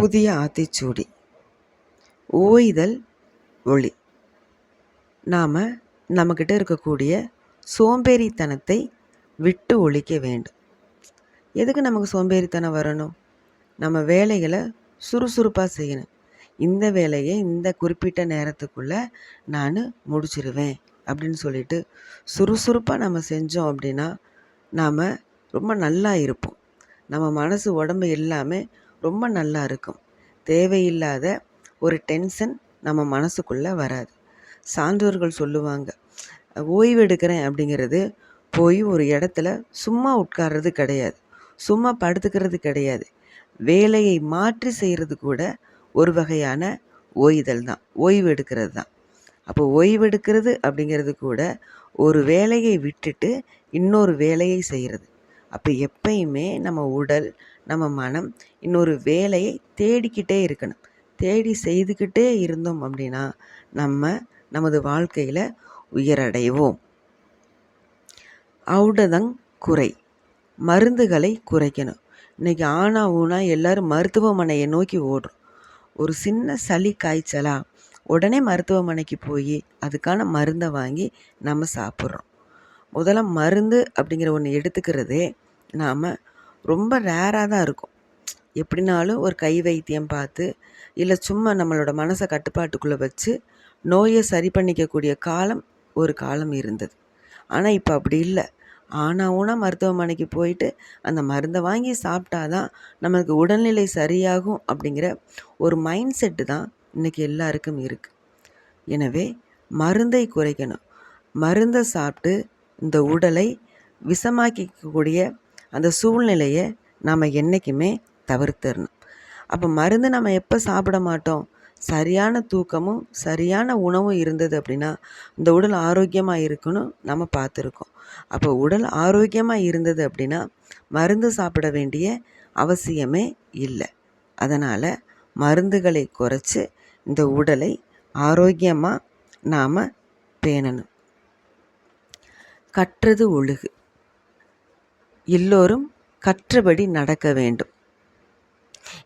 புதிய ஆத்திச்சூடி. ஓய்தல் ஒளி. நாம் நம்மக்கிட்ட இருக்கக்கூடிய சோம்பேறித்தனத்தை விட்டு ஒழிக்க வேண்டும். எதுக்கு நமக்கு சோம்பேறித்தனம் வரணும்? நம்ம வேலைகளை சுறுசுறுப்பாக செய்யணும். இந்த வேலையை இந்த குறிப்பிட்ட நேரத்துக்குள்ளே நான் முடிச்சிருவேன் அப்படின்னு சொல்லிட்டு சுறுசுறுப்பாக நம்ம செஞ்சோம் அப்படின்னா நாம் ரொம்ப நல்லா இருப்போம். நம்ம மனசு உடம்பு எல்லாமே ரொம்ப நல்லா இருக்கும். தேவையில்லாத ஒரு டென்ஷன் நம்ம மனசுக்குள்ளே வராது. சான்றோர்கள் சொல்லுவாங்க ஓய்வு எடுக்கிறேன் அப்படிங்கிறது போய் ஒரு இடத்துல சும்மா உட்கார்றது கிடையாது. சும்மா படுத்துக்கிறது கிடையாது. வேலையை மாற்றி செய்கிறது கூட ஒரு வகையான ஓய்தல் தான். ஓய்வு எடுக்கிறது தான். அப்போ ஓய்வு எடுக்கிறது அப்படிங்கிறது கூட ஒரு வேலையை விட்டுட்டு இன்னொரு வேலையை செய்கிறது அப்போ எப்பயுமே நம்ம உடல் நம்ம மனம் இன்னொரு வேலையை தேடிக்கிட்டே இருக்கணும். தேடி செய்துக்கிட்டே இருந்தோம் அப்படின்னா நம்ம நமது வாழ்க்கையில் உயரடைவோம். அவுடதங் குறை. மருந்துகளை குறைக்கணும். இன்றைக்கி ஆனா ஊனா எல்லோரும் மருத்துவமனையை நோக்கி ஓடுறோம். ஒரு சின்ன சளி காய்ச்சலா உடனே மருத்துவமனைக்கு போய் அதுக்கான மருந்தை வாங்கி நம்ம சாப்பிட்றோம். முதல்ல மருந்து அப்படிங்கிற ஒன்று எடுத்துக்கிறதே நாம் ரொம்ப ரேராக தான் இருக்கும். எப்படினாலும் ஒரு கை வைத்தியம் பார்த்து இல்லை சும்மா நம்மளோட மனசை கட்டுப்பாட்டுக்குள்ளே வச்சு நோயை சரி பண்ணிக்கக்கூடிய காலம் ஒரு காலம் இருந்தது. ஆனால் இப்போ அப்படி இல்லை. ஆனால் ஊனா மருத்துவமனைக்கு போயிட்டு அந்த மருந்தை வாங்கி சாப்பிட்டா தான் நமக்கு உடல்நிலை சரியாகும் அப்படிங்கிற ஒரு மைண்ட் செட்டு தான் இன்றைக்கி எல்லாருக்கும் இருக்குது எனவே மருந்தை குறைக்கணும். மருந்தை சாப்பிட்டு இந்த உடலை விஷமாக்கிக்கக்கூடிய அந்த சூழ்நிலையை நாம் என்றைக்குமே தவிர்த்திடணும் அப்போ மருந்து நம்ம எப்போ சாப்பிட மாட்டோம்? சரியான தூக்கமும் சரியான உணவும் இருந்தது அப்படின்னா இந்த உடல் ஆரோக்கியமாக இருக்கணும் நம்ம பார்த்துருக்கோம். அப்போ உடல் ஆரோக்கியமாக இருந்தது அப்படின்னா மருந்து சாப்பிட வேண்டிய அவசியமே இல்லை. அதனால் மருந்துகளை குறைச்சி இந்த உடலை ஆரோக்கியமாக நாம் பேணணும். கற்றது ஒழுகு. எல்லோரும் கற்றபடி நடக்க வேண்டும்.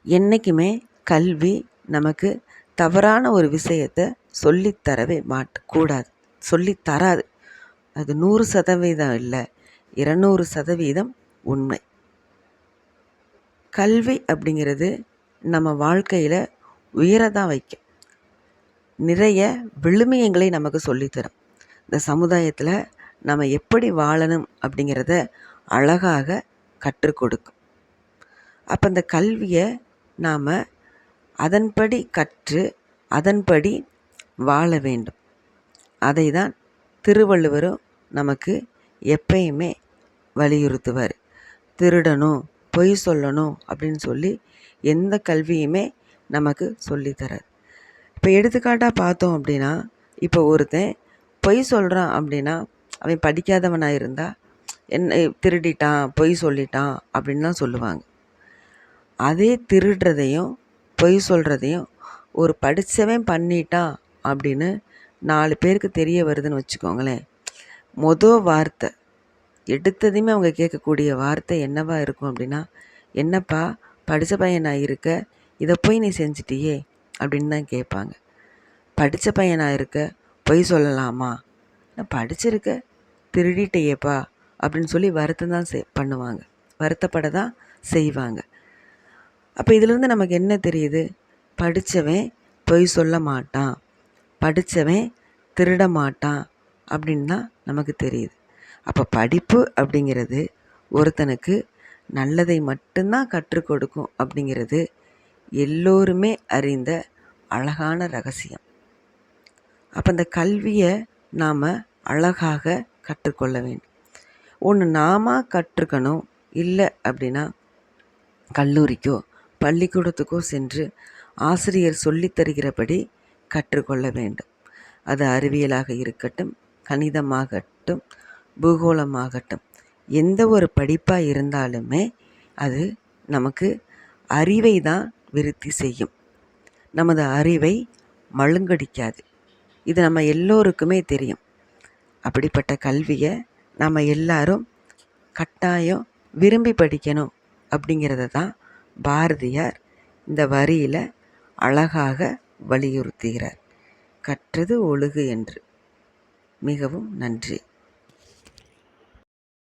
என்றைக்குமே கல்வி நமக்கு தவறான ஒரு விஷயத்தை சொல்லித்தரவே மாட்ட கூடாது. சொல்லித்தராது. அது நூறு சதவீதம் இல்லை. இருநூறு சதவீதம் உண்மை. கல்வி அப்படிங்கிறது நம்ம வாழ்க்கையில் உயரதான் வைக்கும். நிறைய விழுமியங்களை நமக்கு சொல்லித்தரும். இந்த சமுதாயத்தில் நம்ம எப்படி வாழணும் அப்படிங்கிறத அழகாக கற்றுக் கொடுக்கும். அப்போ இந்த கல்வியை நாம் அதன்படி கற்று அதன்படி வாழ வேண்டும். அதை தான் திருவள்ளுவரும் நமக்கு எப்பயுமே வலியுறுத்துவார். திருடணும் பொய் சொல்லணும் அப்படின்னு சொல்லி எந்த கல்வியுமே நமக்கு சொல்லித்தரார் இப்போ எடுத்துக்காட்டாக பார்த்தோம் அப்படின்னா இப்போ ஒருத்தன் பொய் சொல்கிறான் அப்படின்னா அவன் படிக்காதவனாக இருந்தால் என்ன திருடிட்டான் பொய் சொல்லிட்டான் அப்படின்னு தான் சொல்லுவாங்க. அதே திருடுறதையும் பொய் சொல்கிறதையும் ஒரு படித்தவன் பண்ணிட்டான் அப்படின்னு நாலு பேருக்கு தெரிய வருதுன்னு வச்சுக்கோங்களேன். மொதல் வார்த்தை எடுத்ததையுமே அவங்க கேட்கக்கூடிய வார்த்தை என்னவா இருக்கும் அப்படின்னா என்னப்பா படித்த பையனாக இருக்க? இதை போய் நீ செஞ்சிட்டியே? அப்படின்னு தான் கேட்பாங்க. படித்த பையனாக இருக்க? பொய் சொல்லலாமா? நான் படிச்சிருக்க திருடிட்டையேப்பா. அப்படின்னு சொல்லி வருத்தம் தான் செய் பண்ணுவாங்க. வருத்தப்பட தான் செய்வாங்க. அப்போ இதிலேருந்து நமக்கு என்ன தெரியுது? படித்தவன் பொய் சொல்ல மாட்டான். படித்தவன் திருட மாட்டான் அப்படின்னு தான் நமக்கு தெரியுது. அப்போ படிப்பு அப்படிங்கிறது ஒருத்தனுக்கு நல்லதை மட்டும்தான் கற்றுக் கொடுக்கும் அப்படிங்கிறது எல்லோருமே அறிந்த அழகான ரகசியம். அப்போ இந்த கல்வியை நாம் அழகாக கற்றுக்கொள்ள வேண்டும். ஒன்று நாம கற்றுக்கணும். இல்லை அப்படின்னா கல்லூரிக்கோ பள்ளிக்கூடத்துக்கோ சென்று ஆசிரியர் சொல்லித்தருகிறபடி கற்றுக்கொள்ள வேண்டும். அது அறிவியலாக இருக்கட்டும் கணிதமாகட்டும் பூகோளமாகட்டும் எந்த ஒரு படிப்பாக இருந்தாலுமே அது நமக்கு அறிவை தான் விருத்தி செய்யும். நமது அறிவை மழுங்கடிக்காது. இது நம்ம எல்லோருக்குமே தெரியும். அப்படிப்பட்ட கல்வியை நம்ம எல்லாரும் கட்டாயம் விரும்பி படிக்கணும் அப்படிங்கிறத தான் பாரதியார் இந்த வரியில் அழகாக வலியுறுத்துகிறார். கற்றது ஒழுகு என்று. மிகவும் நன்றி.